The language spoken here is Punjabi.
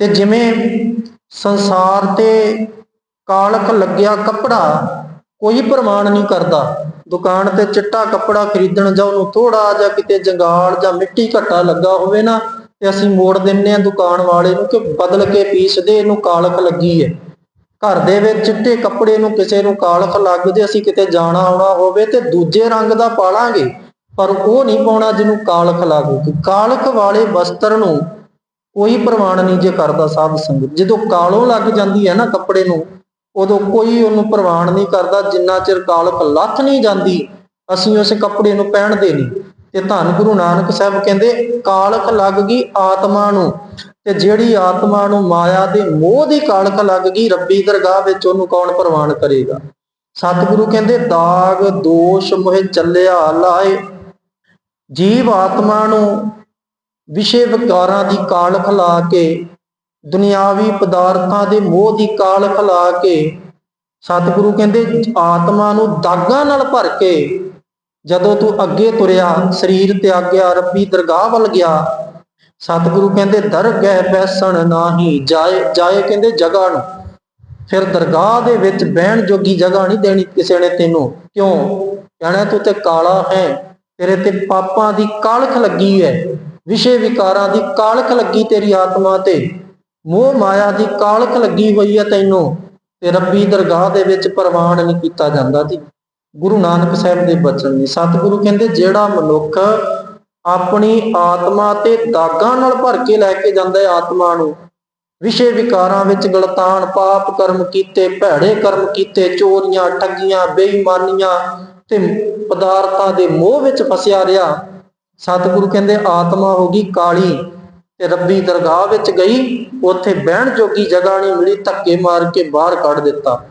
ਤੇ ਜਿਵੇਂ ਸੰਸਾਰ ਤੇ ਕਾਲਕ ਲੱਗਿਆ ਕੱਪੜਾ, ਕੋਈ ਪ੍ਰਮਾਣ ਨਹੀਂ ਕਰਦਾ। ਦੁਕਾਨ ਤੇ ਚਿੱਟਾ ਕੱਪੜਾ ਖਰੀਦਣ ਜਾਓ ਉਹਨੂੰ ਥੋੜਾ ਜਾਂ ਕਿਤੇ ਜੰਗਾਲ ਜਾਂ ਮਿੱਟੀ ਘੱਟਾ ਲੱਗਾ ਹੋਵੇ ਨਾ, ਤੇ ਅਸੀਂ ਮੋੜ ਦਿੰਨੇ ਆ ਦੁਕਾਨ ਵਾਲੇ ਨੂੰ ਕਿ ਬਦਲ ਕੇ ਪੀਸ ਦੇ, ਇਹਨੂੰ ਕਾਲਕ ਲੱਗੀ ਹੈ ਘਰ ਦੇ ਵਿੱਚ ਚਿੱਟੇ ਕੱਪੜੇ ਨੂੰ ਕਿਸੇ ਨੂੰ ਕਾਲਖ ਲੱਗ ਜੇ, ਅਸੀਂ ਕਿਤੇ ਜਾਣਾ ਆਉਣਾ ਹੋਵੇ ਤੇ ਦੂਜੇ ਰੰਗ ਦਾ ਪਾਲਾਂਗੇ। ਪਰ ਉਹ ਨਹੀਂ ਪਾਉਣਾ ਜਿਹਨੂੰ ਕਾਲਖ ਲੱਗੂਗੀ ਕਾਲਖ ਵਾਲੇ ਵਸਤਰ ਨੂੰ ਕੋਈ ਪ੍ਰਵਾਨ ਨਹੀਂ ਜੇ ਕਰਦਾ ਸਾਧ ਸੰਗਤ। ਜਦੋਂ ਕਾਲੋਂ ਲੱਗ ਜਾਂਦੀ ਹੈ ਨਾ ਕੱਪੜੇ ਨੂੰ, ਉਦੋਂ ਕੋਈ ਉਹਨੂੰ ਪ੍ਰਵਾਨ ਨਹੀਂ ਕਰਦਾ, ਜਿੰਨਾ ਚਿਰ ਕਾਲਕ ਲੱਥ ਨਹੀਂ ਜਾਂਦੀ, ਅਸੀਂ ਉਸ ਕੱਪੜੇ ਨੂੰ ਪਹਿਨਦੇ ਨਹੀਂ। ਤੇ ਧੰਨ ਗੁਰੂ ਨਾਨਕ ਸਾਹਿਬ ਕਹਿੰਦੇ ਕਾਲਖ ਲੱਗ ਗਈ ਆਤਮਾ ਨੂੰ, ਤੇ ਜਿਹੜੀ ਆਤਮਾ ਨੂੰ ਮਾਇਆ ਦੇ ਮੋਹ ਦੀ ਕਾਲਖ ਲੱਗ ਗਈ, ਰੱਬੀ ਦਰਗਾਹ ਵਿੱਚ ਉਹਨੂੰ ਕੌਣ ਪ੍ਰਵਾਨ ਕਰੇਗਾ? ਸਤਿਗੁਰੂ ਕਹਿੰਦੇ, ਦਾਗ, ਦੋਸ਼ ਮੋਹਿ ਚੱਲਿਆ ਲਾਏ ਜੀਵ ਆਤਮਾ ਨੂੰ ਵਿਸ਼ੇ ਵਿਕਾਰਾਂ ਦੀ ਕਾਲਖ ਲਾ ਕੇ, ਦੁਨਿਆਵੀ ਪਦਾਰਥਾਂ ਦੇ ਮੋਹ ਦੀ ਕਾਲਖ ਲਾ ਕੇ, ਸਤਿਗੁਰੂ ਕਹਿੰਦੇ, ਆਤਮਾ ਨੂੰ ਦਾਗਾਂ ਨਾਲ ਭਰ ਕੇ, ਜਦੋਂ ਤੂੰ ਅੱਗੇ ਤੁਰਿਆ, ਸਰੀਰ ਤਿਆਗਿਆ ਰੱਬੀ ਦਰਗਾਹ ਵੱਲ ਗਿਆ, ਸਤਿਗੁਰੂ ਕਹਿੰਦੇ ਦਰਗਹਿ ਬੈਸਣ ਨਾਹੀ, ਜਾਏ ਜਾਏ ਕਹਿੰਦੇ, ਜਗ੍ਹਾ ਨੂੰ। ਫਿਰ ਦਰਗਾਹ ਦੇ ਵਿੱਚ ਬਹਿਣ ਜੋਗੀ ਜਗ੍ਹਾ ਨਹੀਂ ਦੇਣੀ ਕਿਸੇ ਨੇ ਤੈਨੂੰ। ਕਿਉਂ? ਕਹਿਣਾ, ਤੂੰ ਤੇ ਕਾਲਾ ਹੈ, ਤੇਰੇ ਤੇ ਪਾਪਾਂ ਦੀ ਕਾਲਖ ਲੱਗੀ ਹੈ। ਵਿਸ਼ੇ ਵਿਕਾਰਾਂ ਦੀ ਕਾਲਖ ਲੱਗੀ ਤੇਰੀ ਆਤਮਾ ਤੇ। ਮੋਹ ਮਾਇਆ ਦੀ ਕਾਲਖ ਲੱਗੀ ਹੋਈ ਹੈ ਤੈਨੂੰ ਤੇ ਰੱਬੀ ਦਰਗਾਹ ਦੇ ਵਿੱਚ ਪ੍ਰਵਾਨ ਨਹੀਂ ਕੀਤਾ ਜਾਂਦਾ ਜੀ। ਗੁਰੂ ਨਾਨਕ ਸਾਹਿਬ ਦੇ ਬਚਨ ਨੇ। ਸਤਿਗੁਰੂ ਕਹਿੰਦੇ, ਜਿਹੜਾ ਮਨੁੱਖ ਆਪਣੀ ਆਤਮਾ ਤੇ ਦਾਗਾਂ ਨਾਲ ਭਰ ਕੇ ਲੈ ਕੇ ਜਾਂਦਾ ਹੈ ਆਤਮਾ ਨੂੰ, ਵਿਸ਼ੇ ਵਿਕਾਰਾਂ ਵਿੱਚ ਗਲਤਾਨ, ਪਾਪ ਕਰਮ ਕੀਤੇ, ਭੈੜੇ ਕਰਮ ਕੀਤੇ, ਚੋਰੀਆਂ, ਠੱਗੀਆਂ, ਬੇਈਮਾਨੀਆਂ ਤੇ ਪਦਾਰਥਾਂ ਦੇ ਮੋਹ ਵਿੱਚ ਫਸਿਆ ਰਿਹਾ ਸਤਿਗੁਰੂ ਕਹਿੰਦੇ, ਆਤਮਾ ਹੋ ਗਈ ਕਾਲੀ ਤੇ ਰੱਬੀ ਦਰਗਾਹ ਵਿੱਚ ਗਈ। ਉੱਥੇ ਬਹਿਣ ਜੋਗੀ ਜਗ੍ਹਾ ਨਹੀਂ ਮਿਲੀ, ਧੱਕੇ ਮਾਰ ਕੇ ਬਾਹਰ ਕੱਢ ਦਿੱਤਾ।